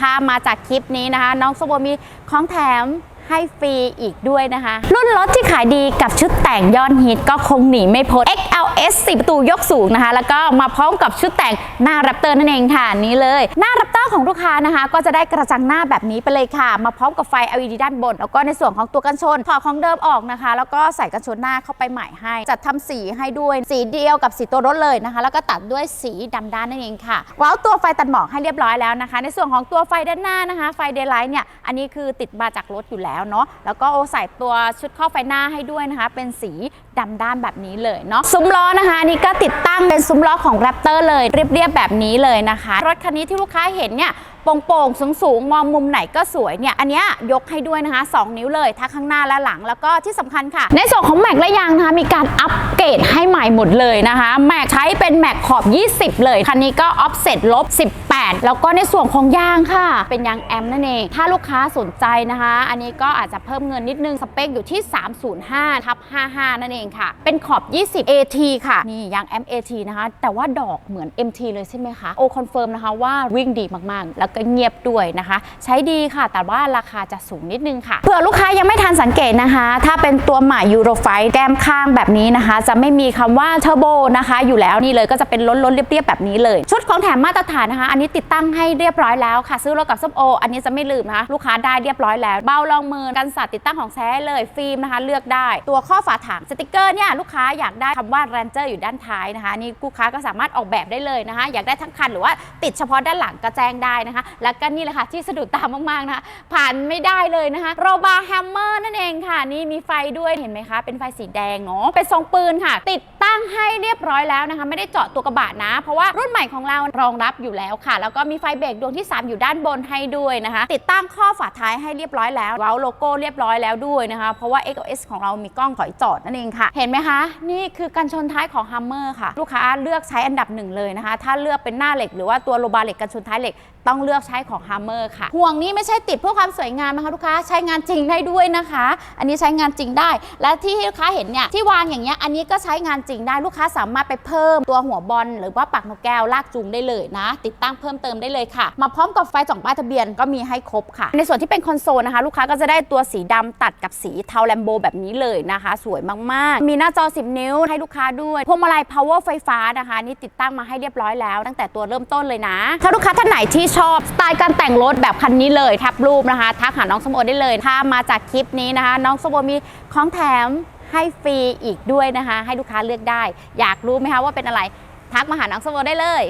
ถ้ามาจากคลิปนี้นะคะ น้องสโบมีของแถม ให้ฟรีอีกด้วยนะคะ รุ่นรถที่ขายดีกับชุดแต่งยอดฮิตก็คงหนีไม่พ้น XLS 10ประตูยกสูงนะคะ แล้วก็มาพร้อมกับชุดแต่งหน้ารับเตอร์นั่นเองค่ะนี่เลย หน้ารับเตอร์ของลูกค้านะคะ ก็จะได้กระจังหน้าแบบนี้ไปเลยค่ะ มาพร้อมกับไฟ LED ด้านบน แล้วก็ในส่วนของตัวกันชนถอดของเดิมออกนะคะ แล้วก็ใส่กันชนหน้าเข้าไปใหม่ให้ จัดทำสีให้ด้วยสีเดียวกับสีตัวรถเลยนะคะ แล้วก็ตัดด้วยสีดำด้านนั่นเองค่ะว้าวตัวไฟตัดหมอกให้เรียบร้อยแล้วนะคะ ในส่วนของตัวไฟด้านหน้านะคะ ไฟเดย์ไลท์เนี่ยอันนี้คือติดมาจากรถอยู่แล้วแล้วเนาะแล้วก็โอใส่ตัวชุดครอบไฟหน้าให้ด้วยนะคะ เป็นสีดำด้านแบบนี้เลยเนาะซุ้มล้อนะคะนี่ก็ติดตั้งเป็นซุ้มล้อของแรปเตอร์เลยเรียบๆแบบนี้เลยนะคะ รถคันนี้ที่ลูกค้าเห็นเนี่ยโป่งๆสูงๆมองมุมไหนก็สวยเนี่ยอันนี้ยกให้ด้วยนะคะ 2 นิ้วเลยทั้งข้างหน้าและหลังแล้วก็ที่สำคัญค่ะ ในส่วนของแม็กและยางนะคะมีการอัป เกรดให้ใหม่หมดเลยนะคะแม็กใช้เป็นแม็กขอบ 20 เลย คันนี้ก็ออฟเซ็ตลบ 18 แล้วก็ในส่วนของยางค่ะ เป็นยางแอมนั่นเอง ถ้าลูกค้าสนใจนะคะ อันนี้ก็อาจจะเพิ่มเงินนิดนึง สเปคอยู่ที่ 305ทับ55 นั่นเองค่ะ เป็นขอบ 20 AT ค่ะ นี่ยางแอม AT นะคะ แต่ว่าดอกเหมือน MT เลยใช่ไหมคะ โอคอนเฟิร์มนะคะว่าวิ่งดีมากๆ แล้วก็เงียบด้วยนะคะ ใช้ดีค่ะ แต่ว่าราคาจะสูงนิดนึงค่ะ เผื่อลูกค้ายังไม่ทันสังเกตนะคะ ถ้าเป็นตัวใหม่ยูโรไฟแก้มข้างแบบนี้นะคะจะไม่มีคำว่าเทอร์โบนะคะ อยู่แล้วนี่เลยก็จะเป็นล้นๆเรียบๆแบบนี้เลย ชุดของแถมมาตรฐานนะคะ อันนี้ติดตั้งให้เรียบร้อยแล้วค่ะ ซื้อรถกับส้มโอ อันนี้จะไม่ลืมนะคะลูกค้าได้เรียบร้อยแล้ว เบารองมือกันสัตว์ติดตั้งของแท้เลยฟิล์มนะคะเลือกได้ตัวข้อฝาถังสติกเกอร์เนี่ยลูกค้าอยากได้คำว่า Ranger อยู่ด้านท้ายนะคะนนี่ลูกค้าก็สามารถออกแบบได้เลยนะคะ อยากได้ทั้งคันหรือว่าติดเฉพาะด้านหลังก็แจ้งได้นะคะ แล้วก็นี่แหละค่ะที่สะดุดตามากๆนะคะผ่านไม่ได้เลยนะคะโรบาแฮมเมอร์นั่นเองค่ะนี่มีไฟด้วยเห็นไหมคะ เป็นไฟสีแดงเนาะเป็นทรงปืนค่ะ ติดตั้งให้เรียบร้อยแล้วนะคะ ไม่ได้เจาะตัวกระบะนะ เพราะว่ารุ่นใหม่ของเรารองรับอยู่แล้วค่ะ แล้วก็มีไฟเบรกดวงที่ 3 อยู่ด้านบนให้ด้วยนะคะ ติดตั้งข้อฝาท้ายให้เรียบร้อยแล้วเว้าโลโก้เรียบร้อยแล้วด้วยนะคะ เพราะว่า XOS ของเรามีกล้องถอยจอดนั่นเองค่ะ เห็นไหมคะ นี่คือกันชนท้ายของ Hummer ค่ะ ลูกค้าเลือกใช้อันดับหนึ่งเลยนะคะ ถ้าเลือกเป็นหน้าเหล็ก หรือว่าตัวโลบาเหล็กกันชนท้ายเหล็กต้องเลือกใช้ของ Hummer ค่ะ ห่วงนี้ไม่ใช่ติดเพื่อความสวยงามนะคะลูกค้าใช้งานจริงได้ด้วยนะคะ อันนี้ใช้งานจริงได้ และที่ลูกค้าเห็นเนี่ยที่วางอย่างเงี้ยอันนี้ก็ใช้งานจริงได้ลูกค้าสามารถไปเพิ่มตัวหัวบอลหรือว่าปักนกแก้วลากจูงได้เลยนะ ติดตั้งเพิ่มเติมได้เลยค่ะ มาพร้อมกับไฟส่องป้ายทะเบียนก็มีให้ครบค่ะ ในส่วนที่เป็นคอนโซลนะคะ ลูกค้าก็จะได้ตัวสีดำตัดกับสีเทาแลมโบแบบนี้เลยนะคะ สวยมากๆ มีหน้าจอ 10 นิ้วให้ลูกค้าด้วยพวงมาลัย power ไฟฟ้านะคะ นี่ติดตั้งมาให้เรียบร้อยแล้วตั้งแต่ตัวเริ่มต้นเลยนะ ถ้าลูกค้าท่านไหนที่ชอบสไตล์การแต่งรถแบบคันนี้เลยแคปรูปนะคะทักหาน้องสมโอได้เลยถ้ามาจากคลิปนี้นะคะ น้องสมโอมีของแถม ให้ฟรีอีกด้วยนะคะ ให้ลูกค้าเลือกได้ อยากรู้ไหมคะว่าเป็นอะไร ทักมาหาน้องสมโอได้เลย